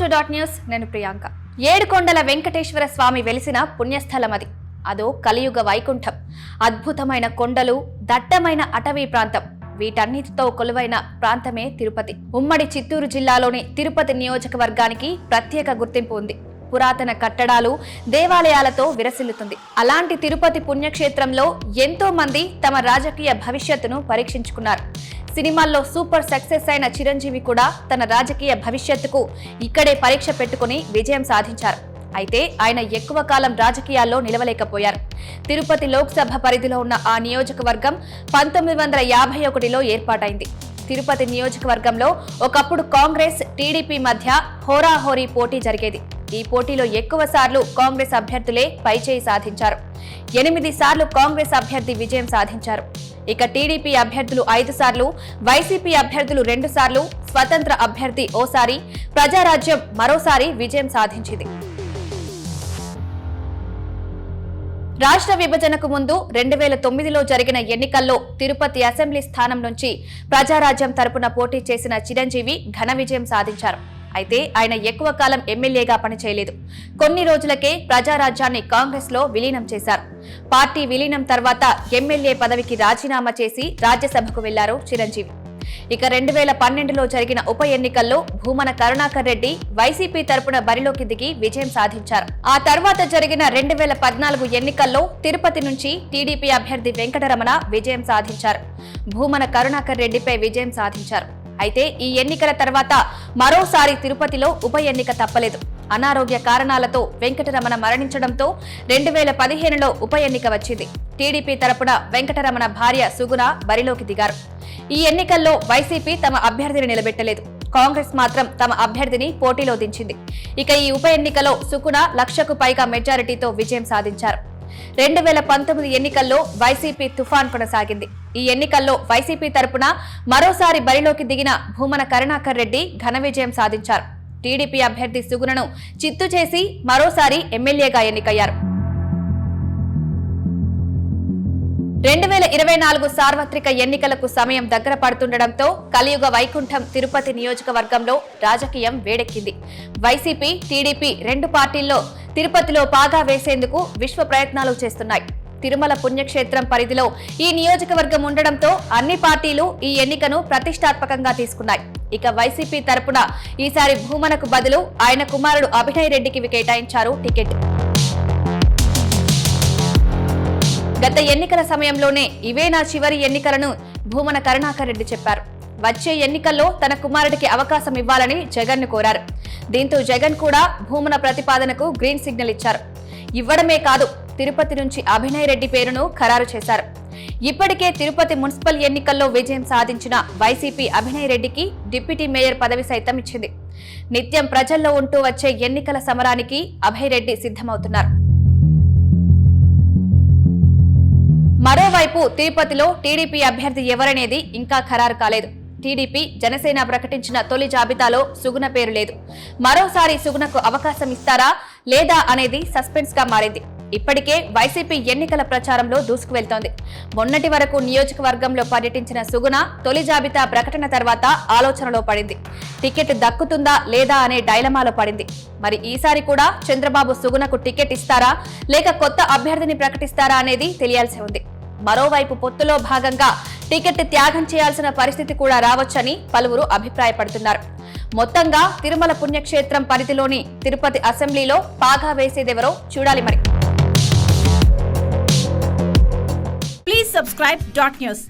Dot news. నేను ప్రియాంక. ఏడుకొండల వెంకటేశ్వర స్వామి వెలిసిన పుణ్యస్థలం అది అదో కలియుగ వైకుంఠం. అద్భుతమైన కొండలు దట్టమైన అటవీ ప్రాంతం. వీటన్నిటితో కొలువైన ప్రాంతమే తిరుపతి. ఉమ్మడి చిత్తూరు జిల్లాలోని తిరుపతి నియోజకవర్గానికి ప్రత్యేక గుర్తింపు ఉంది. పురాతన కట్టడాలు దేవాలయాలతో విరసిల్లుతుంది. అలాంటి తిరుపతి పుణ్యక్షేత్రంలో ఎంతో మంది తమ రాజకీయ భవిష్యత్తును పరీక్షించుకున్నారు. సినిమాల్లో సూపర్ సక్సెస్ అయిన చిరంజీవి కూడా తన రాజకీయ భవిష్యత్తుకు ఇక్కడే పరీక్ష పెట్టుకుని విజయం సాధించారు. అయితే ఆయన ఎక్కువ కాలం రాజకీయాల్లో నిలవలేకపోయారు. తిరుపతి లోక్సభ పరిధిలో ఉన్న ఆ నియోజకవర్గం పంతొమ్మిది వందల యాభై ఒకటిలో ఏర్పాటైంది. తిరుపతి నియోజకవర్గంలో ఒకప్పుడు కాంగ్రెస్ టీడీపీ మధ్య హోరాహోరీ పోటీ జరిగేది. ఈ పోటీలో ఎక్కువ సార్లు కాంగ్రెస్ అభ్యర్థులే పైచేయి సాధించారు. ఎనిమిది సార్లు కాంగ్రెస్ అభ్యర్థి విజయం సాధించారు. ఇక టీడీపీ అభ్యర్థులు ఐదు సార్లు వైసీపీ అభ్యర్థులు రెండు సార్లు స్వతంత్ర అభ్యర్థి ఓసారి ప్రజారాజ్యం మరోసారి విజయం సాధించింది. రాష్ట్ర విభజనకు ముందు రెండు వేల తొమ్మిదిలో జరిగిన ఎన్నికల్లో తిరుపతి అసెంబ్లీ స్థానం నుంచి ప్రజారాజ్యం తరపున పోటీ చేసిన చిరంజీవి ఘన విజయం సాధించారు. అయితే ఆయన ఎక్కువ కాలం ఎమ్మెల్యేగా పనిచేయలేదు. కొన్ని రోజులకే ప్రజారాజ్యాన్ని కాంగ్రెస్లో విలీనం చేశారు. పార్టీ విలీనం తర్వాత ఎమ్మెల్యే పదవికి రాజీనామా చేసి రాజ్యసభకు వెళ్ళారు చిరంజీవి. ఇక రెండు వేల పన్నెండులో జరిగిన ఉప ఎన్నికల్లో భూమన కరుణాకర్ రెడ్డి వైసీపీ తరపున బరిలోకి దిగి విజయం సాధించారు. ఆ తర్వాత జరిగిన రెండు వేల పద్నాలుగు ఎన్నికల్లో తిరుపతి నుంచి టీడీపీ అభ్యర్థి వెంకటరమణ విజయం సాధించారు. భూమన కరుణాకర్ రెడ్డిపై విజయం సాధించారు. అయితే ఈ ఎన్నికల తర్వాత మరోసారి తిరుపతిలో ఉప ఎన్నిక తప్పలేదు. అనారోగ్య కారణాలతో వెంకటరమణ మరణించడంతో రెండు వేల పదిహేనులో ఉప ఎన్నిక వచ్చింది. టీడీపీ తరపున వెంకటరమణ భార్య సుగుణ బరిలోకి దిగారు. ఈ ఎన్నికల్లో వైసీపీ తమ అభ్యర్థిని నిలబెట్టలేదు. కాంగ్రెస్ మాత్రం తమ అభ్యర్థిని పోటీలో దించింది. ఇక ఈ ఉప ఎన్నికలో సుకుణ లక్షకు పైగా మెజారిటీతో విజయం సాధించారు. రెండు వేల పంతొమ్మిది ఎన్నికల్లో వైసీపీ తుఫాన్ కొనసాగింది. ఈ ఎన్నికల్లో వైసీపీ తరపున మరోసారి బరిలోకి దిగిన భూమన కరుణాకర్ రెడ్డి ఘన విజయం సాధించారు. టీడీపీ అభ్యర్థి సుగుణను చిత్తు చేసి మరోసారి ఎమ్మెల్యేగా ఎన్నికయ్యారు. రెండు వేల ఇరవై నాలుగు సార్వత్రిక ఎన్నికలకు సమయం దగ్గర పడుతుండటంతో కలియుగ వైకుంఠం తిరుపతి నియోజకవర్గంలో రాజకీయం వేడెక్కింది. వైసీపీ టీడీపీ రెండు పార్టీల్లో తిరుపతిలో పాగా వేసేందుకు విశ్వ ప్రయత్నాలు చేస్తున్నాయి. తిరుమల పుణ్యక్షేత్రం పరిధిలో ఈ నియోజకవర్గం ఉండడంతో అన్ని పార్టీలు ఈ ఎన్నికను ప్రతిష్టాత్మకంగా తీసుకున్నాయి. ఇక వైసీపీ తరపున ఈసారి భూమనకు బదులు ఆయన కుమారుడు అభినయ్ రెడ్డికి కేటాయించారు టికెట్. గత ఎన్నికల సమయంలోనే ఇవే నా చివరి ఎన్నికలను భూమన కరుణాకర్ రెడ్డి చెప్పారు. వచ్చే ఎన్నికల్లో తన కుమారుడికి అవకాశం ఇవ్వాలని జగన్ను కోరారు. దీంతో జగన్ కూడా భూముల ప్రతిపాదనకు గ్రీన్ సిగ్నల్ ఇచ్చారు. ఇవ్వడమే కాదు తిరుపతి నుంచి అభినయ్ రెడ్డి పేరును ఖరారు చేశారు. ఇప్పటికే తిరుపతి మున్సిపల్ ఎన్నికల్లో విజయం సాధించిన వైసీపీ అభినయ్ రెడ్డికి డిప్యూటీ మేయర్ పదవి సైతం ఇచ్చింది. నిత్యం ప్రజల్లో ఉంటూ వచ్చే ఎన్నికల సమరానికి అభయ్ రెడ్డి సిద్ధమవుతున్నారు. మరోవైపు తిరుపతిలో టీడీపీ అభ్యర్థి ఎవరనేది ఇంకా ఖరారు కాలేదు. టీడీపీ జనసేన ప్రకటించిన తొలి జాబితాలో సుగుణ పేరు లేదు. మరోసారి సుగుణకు అవకాశం ఇస్తారా లేదా అనేది సస్పెన్స్గా మారింది. ఇప్పటికే వైసీపీ ఎన్నికల ప్రచారంలో దూసుకువెళ్తోంది మొన్నటి వరకు నియోజకవర్గంలో పర్యటించిన సుగుణ తొలి జాబితా ప్రకటన తర్వాత ఆలోచనలో పడింది. టికెట్ దక్కుతుందా లేదా అనే డైలమాలో పడింది. మరి ఈసారి కూడా చంద్రబాబు సుగుణకు టికెట్ ఇస్తారా లేక కొత్త అభ్యర్థిని ప్రకటిస్తారా అనేది తెలియాల్సి ఉంది. మరోవైపు పొత్తులో భాగంగా టికెట్ త్యాగం చేయాల్సిన పరిస్థితి కూడా రావచ్చని పలువురు అభిప్రాయపడుతున్నారు. మొత్తంగా తిరుమల పుణ్యక్షేత్రం పరిధిలోని తిరుపతి అసెంబ్లీలో పాగా వేసేదెవరో చూడాలి మరి. Please subscribe dot news